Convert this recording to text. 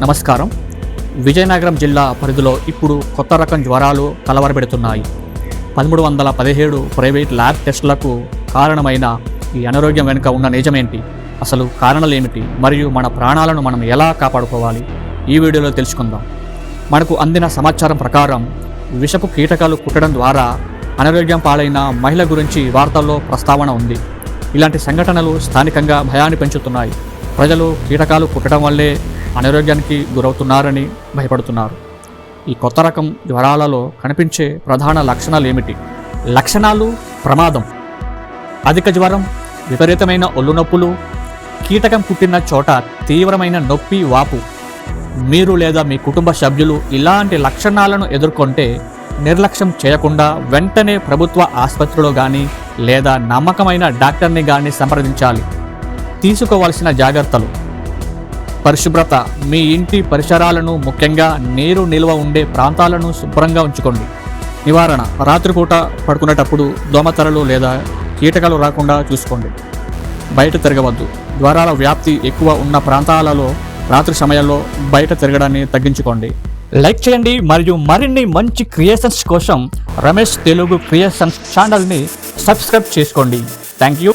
నమస్కారం. విజయనగరం జిల్లా పరిధిలో ఇప్పుడు కొత్త రకం జ్వరాలు కలవరపెడుతున్నాయి పదమూడు వందల పదిహేడు ప్రైవేట్ ల్యాబ్ టెస్టులకు కారణమైన ఈ అనారోగ్యం వెనుక ఉన్న నిజమేంటి? అసలు కారణాలు ఏమిటి? మరియు మన ప్రాణాలను మనం ఎలా కాపాడుకోవాలి? ఈ వీడియోలో తెలుసుకుందాం. మనకు అందిన సమాచారం ప్రకారం విషపు కీటకాలు కుట్టడం ద్వారా అనారోగ్యం పాలైన మహిళ గురించి వార్తల్లో ప్రస్తావన ఉంది. ఇలాంటి సంఘటనలు స్థానికంగా భయాన్ని పెంచుతున్నాయి. ప్రజలు కీటకాలు కుట్టడం వల్లే అనారోగ్యానికి గురవుతున్నారని భయపడుతున్నారు. ఈ కొత్త రకం జ్వరాలలో కనిపించే ప్రధాన లక్షణాలు ఏమిటి? లక్షణాలు ప్రమాదం అధిక జ్వరం విపరీతమైన ఒళ్ళు నొప్పులు కీటకం కుట్టిన చోట తీవ్రమైన నొప్పి వాపు. మీరు లేదా మీ కుటుంబ సభ్యులు ఇలాంటి లక్షణాలను ఎదుర్కొంటే నిర్లక్ష్యం చేయకుండా వెంటనే ప్రభుత్వ ఆసుపత్రిలో కానీ లేదా నమ్మకమైన డాక్టర్ని కానీ సంప్రదించాలి. తీసుకోవాల్సిన జాగ్రత్తలు. పరిశుభ్రత. మీ ఇంటి పరిసరాలను ముఖ్యంగా నీరు నిల్వ ఉండే ప్రాంతాలను శుభ్రంగా ఉంచుకోండి. నివారణ. రాత్రిపూట పడుకునేటప్పుడు దోమతెరలు లేదా కీటకాలు రాకుండా చూసుకోండి. బయట తిరగవద్దు. ద్వారాల వ్యాప్తి ఎక్కువ ఉన్న ప్రాంతాలలో రాత్రి సమయంలో బయట తిరగడాన్ని తగ్గించుకోండి. లైక్ చేయండి మరియు మరిన్ని మంచి క్రియేషన్స్ కోసం రమేష్ తెలుగు క్రియేషన్స్ ఛానల్ని సబ్స్క్రైబ్ చేసుకోండి. Thank you.